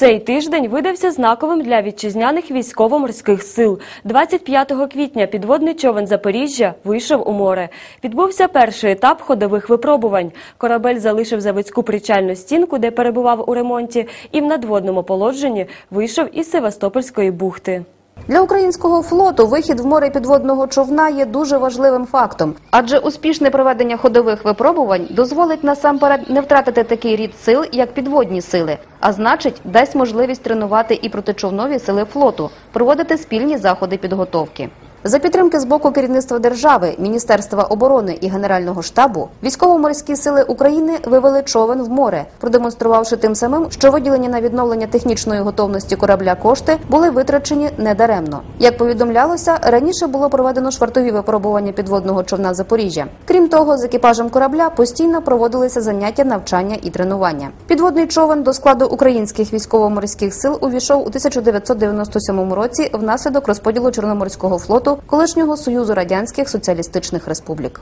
Цей тиждень видався знаковим для вітчизняних військово-морських сил. 25 квітня підводний човен Запоріжжя вийшов у море. Відбувся перший етап ходових випробувань. Корабель залишив заводську причальну стінку, де перебував у ремонті, і в надводному положенні вийшов із Севастопольської бухти. Для українського флоту вихід в море підводного човна є дуже важливим фактом, адже успішне проведення ходових випробувань дозволить насамперед не втратити такий рід сил, як підводні сили, а значить, дасть можливість тренувати і протичовнові сили флоту, проводити спільні заходи підготовки. За підтримки з боку керівництва держави, Міністерства оборони і Генерального штабу, військово-морські сили України вивели човен в море, продемонструвавши тим самим, що виділені на відновлення технічної готовності корабля кошти були витрачені недаремно. Як повідомлялося, раніше було проведено швартові випробування підводного човна Запоріжжя. Крім того, з екіпажем корабля постійно проводилися заняття, навчання і тренування. Підводний човен до складу українських військово-морських сил увійшов у 1997 році внаслідок розподілу Чорноморського флоту колишнього Союзу Радянських Соціалістичних Республік.